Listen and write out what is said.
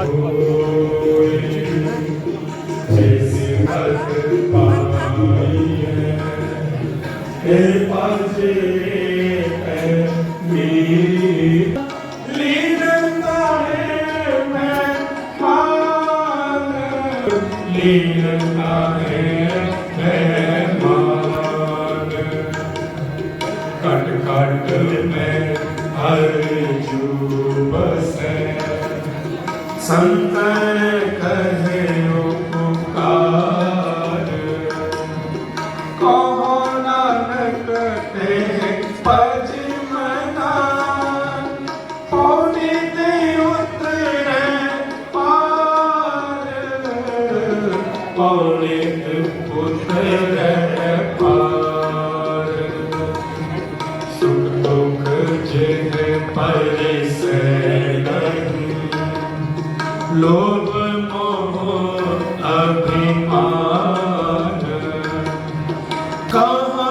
ਭਗਤ ਹੋਏ ਲੀਨ ਕਟ ਕਟ ਮੈਂ ਹਰ ਜੂ ਬਸੈ ਸੰਤਨ ਕਹਿਓ ਪੁਕਾਰ। ਕਹੋ ਨਾਨਕ ਤੇ ਪਜ ਮਨਾ ਪੌਣੀ ਤੇ ਉਤਰੈ ਪਾਰ। ਪੌਣੀ ਤੇ ਉਤਰੈ ਪਾਰ। ਸੁਖ ਦੁਖ ਜਿਹ ਪਰਸੈ ਨਹੀਂ ਲੋਭ ਮੋਹ ਅਭਿਮਾਨ ਕਹਾ